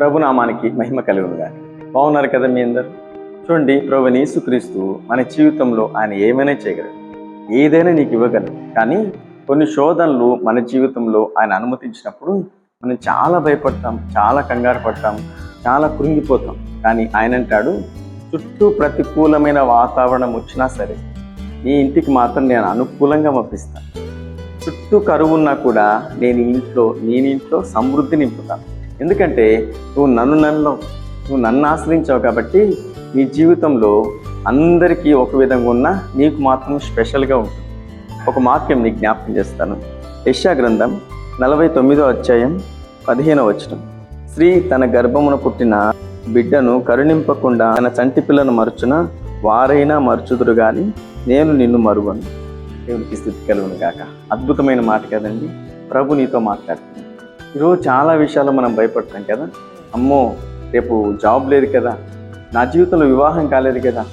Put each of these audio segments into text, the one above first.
ప్రభునామానికి మహిమ కలుగును కానీ బాగున్నారు కదా మీ అందరు? చూడండి ప్రభు యేసుక్రీస్తు మన జీవితంలో ఆయన ఏమైనా చేయగలరు ఏదైనా నీకు ఇవ్వగలరు కానీ కొన్ని శోధనలు మన జీవితంలో ఆయన అనుమతించినప్పుడు మనం చాలా భయపడతాం చాలా కంగారు పడతాం చాలా కృంగిపోతాం. కానీ ఆయన అంటాడు చుట్టూ ప్రతికూలమైన వాతావరణం వచ్చినా సరే నీ ఇంటికి మాత్రం నేను అనుకూలంగా పంపిస్తాను చుట్టూ కరువు ఉన్నా కూడా నేను ఇంట్లో నేను ఇంట్లో సమృద్ధి నింపుతాను. ఎందుకంటే నువ్వు నన్ను నన్ను నువ్వు నన్ను ఆశ్రయించావు కాబట్టి నీ జీవితంలో అందరికీ ఒక విధంగా ఉన్నా నీకు మాత్రం స్పెషల్గా ఉంటుంది. ఒక వాక్యం నీకు జ్ఞాపకం చేస్తాను. యశా గ్రంథం నలభై తొమ్మిదో అధ్యాయం పదిహేనో వచనం. స్త్రీ తన గర్భమున పుట్టిన బిడ్డను కరుణింపకుండా తన చంటి పిల్లను మరుచున వారైనా మరుచుదురు కానీ నేను నిన్ను మరువను. దేవునికి స్థితి కలుగును గాక. అద్భుతమైన మాట కదండి. ప్రభు నీతో మాట్లాడుతుంది ఈరోజు చాలా విషయాలు మనం భయపడతాం కదా. అమ్మో రేపు జాబ్ లేదు కదా. నా జీవితంలో వివాహం కాలేదు కదా.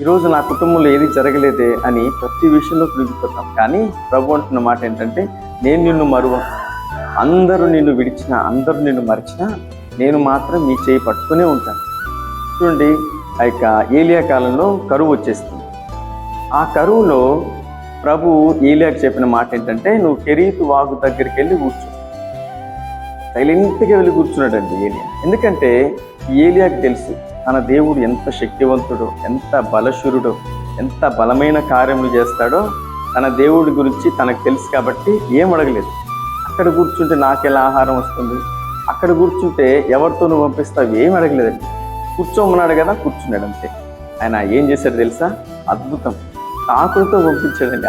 ఈరోజు నా కుటుంబంలో ఏది జరగలేదే అని ప్రతి విషయంలో కృంగిపోతాం కానీ ప్రభు అంటున్న మాట ఏంటంటే నేను నిన్ను మరువ అందరూ నిన్ను విడిచినా అందరూ నిన్ను మరిచినా నేను మాత్రం మీ చేయి పట్టుకునే ఉంటాను. చూడండి ఆ యొక్క ఏలియా కాలంలో కరువు వచ్చేస్తుంది ఆ కరువులో ప్రభు ఏలియాకు చెప్పిన మాట ఏంటంటే నువ్వు కెరీతు వాగు దగ్గరికి వెళ్ళి కూర్చో. సైలెంట్గా వెళ్ళి కూర్చున్నాడండి ఏలియా. ఎందుకంటే ఏలియాకి తెలుసు తన దేవుడు ఎంత శక్తివంతుడో ఎంత బలశురుడో ఎంత బలమైన కార్యములు చేస్తాడో తన దేవుడి గురించి తనకు తెలుసు కాబట్టి ఏం అడగలేదు. అక్కడ కూర్చుంటే నాకెలా ఆహారం వస్తుంది? అక్కడ కూర్చుంటే ఎవరితో నువ్వు పంపిస్తావు? ఏం అడగలేదండి. కూర్చోమన్నాడు కదా కూర్చున్నాడు అంతే. ఆయన ఏం చేశాడు తెలుసా? అద్భుతం. కాకులతో పంపించాడండి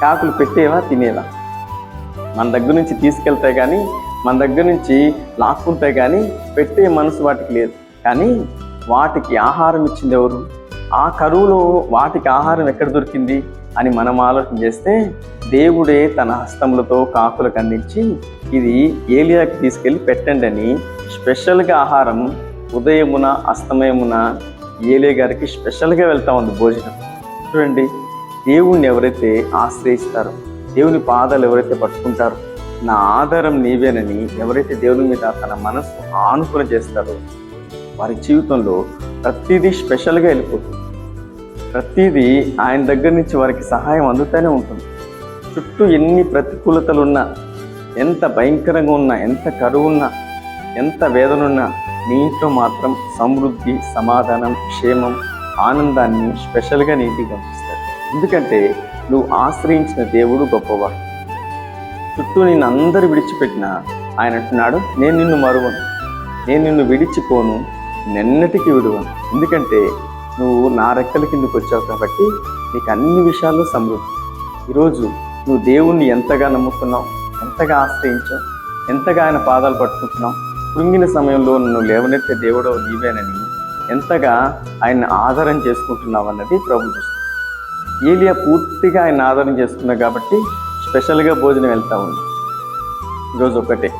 కాకులు పెట్టేవా తినేవా? మన దగ్గర నుంచి తీసుకెళ్తే కానీ మన దగ్గర నుంచి లాక్కుంటాయి కానీ పెట్టే మనసు వాటికి లేదు. కానీ వాటికి ఆహారం ఇచ్చింది ఎవరు? ఆ కరువులో వాటికి ఆహారం ఎక్కడ దొరికింది అని మనం ఆలోచన చేస్తే దేవుడే తన హస్తములతో కాకులకు అందించి ఇది ఏలియాకి తీసుకెళ్ళి పెట్టండి అని స్పెషల్గా ఆహారం ఉదయమున అస్తమయమున ఏలియా గారికి స్పెషల్గా వెళ్తా ఉంది భోజనం. చూడండి దేవుణ్ణి ఎవరైతే ఆశ్రయిస్తారో దేవుని పాదాలు ఎవరైతే పట్టుకుంటారో నా ఆధారం నీవేనని ఎవరైతే దేవుని మీద తన మనసు ఆనుకుని చేస్తారో వారి జీవితంలో ప్రతిదీ స్పెషల్గా వెళ్ళిపోతుంది. ప్రతిదీ ఆయన దగ్గర నుంచి వారికి సహాయం అందుతూనే ఉంటుంది. చుట్టూ ఎన్ని ప్రతికూలతలు ఉన్నా ఎంత భయంకరంగా ఉన్నా ఎంత కరువు ఉన్నా ఎంత వేదన ఉన్నా నీ ఇంట్లో మాత్రం సమృద్ధి సమాధానం క్షేమం ఆనందాన్ని స్పెషల్గా నీటికి ఇంటికి పంపిస్తాడు ఎందుకంటే నువ్వు ఆశ్రయించిన దేవుడు గొప్పవాడు. చుట్టూ నిన్ను అందరు విడిచిపెట్టిన ఆయన అంటున్నాడు నేను నిన్ను మరువను. నేను నిన్ను విడిచిపోను. నిన్నటికి విడువను. ఎందుకంటే నువ్వు నా రెక్కల కిందకు వచ్చావు కాబట్టి నీకు అన్ని విషయాల్లో సమృద్ధి. ఈరోజు నువ్వు దేవుణ్ణి ఎంతగా నమ్ముతున్నావు ఎంతగా ఆశ్రయించావు ఎంతగా ఆయన పాదాలు పట్టుకుంటున్నావు కృంగిన సమయంలో నువ్వు లేవనెత్తే దేవుడో నీవేనని ఎంతగా ఆయన ఆధారం చేసుకుంటున్నావు అన్నది ప్రభు చూస్తుంది. ఏలియా పూర్తిగా ఆయన ఆధారం చేసుకున్నావు కాబట్టి స్పెషల్గా భోజనం వెళ్తా ఉంది ఈరోజు ఒకటే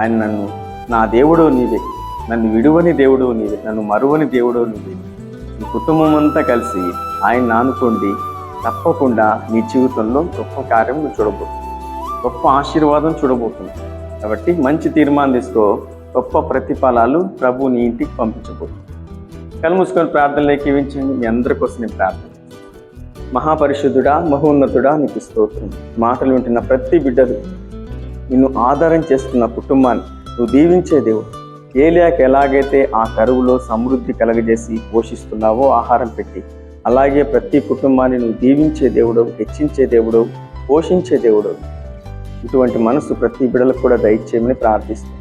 ఆయన నన్ను నా దేవుడు నీవే. నన్ను విడువని దేవుడు నీవే. నన్ను మరువని దేవుడు నీవే. నీ కుటుంబం అంతా కలిసి ఆయన ఆనుకోండి. తప్పకుండా నీ జీవితంలో గొప్ప కార్యం నువ్వు చూడబోతుంది గొప్ప ఆశీర్వాదం చూడబోతుంది కాబట్టి మంచి తీర్మానం తీసుకో. గొప్ప ప్రతిఫలాలు ప్రభు నీ ఇంటికి పంపించబోతుంది కళ్ళు మూసుకొని ప్రార్థనలోకి ఇవ్వించండి మీ అందరి కోసం నేను ప్రార్థన మహాపరిశుద్ధుడా మహోన్నతుడా నీకు స్తోత్రం. మాటలు వింటున్న ప్రతి బిడ్డలు నిన్ను ఆధారం చేస్తున్న కుటుంబాన్ని నువ్వు దీవించే దేవుడు. ఏలియాకి ఎలాగైతే ఆ కరువులో సమృద్ధి కలగజేసి పోషిస్తున్నావో ఆహారం పెట్టి అలాగే ప్రతి కుటుంబాన్ని నువ్వు దీవించే దేవుడు హెచ్చించే దేవుడు పోషించే దేవుడు ఇటువంటి మనసు ప్రతి బిడ్డలకు కూడా దయచేయమని ప్రార్థిస్తాను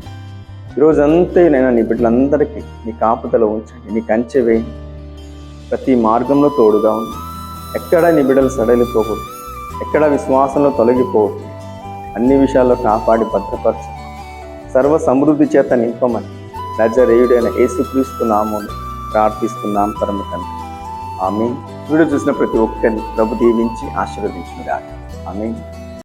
ఈరోజంతా నేను నీ బిడ్డలందరికీ నీ కాపుదల ఉంచండి నీ కంచె వేయండి. ప్రతి మార్గంలో తోడుగా ఉంది ఎక్కడ నీ బిడ్డలు సడలిపోకూడదు. ఎక్కడ విశ్వాసంలో తొలగిపోవద్దు అన్ని విషయాల్లో కాపాడి భద్రపరచు. సర్వ సమృద్ధి చేత నింపమని నజరేయుడైన యేసుక్రీస్తు నామను ప్రార్థిస్తున్నాం పరమ తండ్రి. ఆమె వీడియో చూసిన ప్రతి ఒక్కరిని ప్రభు దీవించి ఆశీర్వదించుగా ఆమె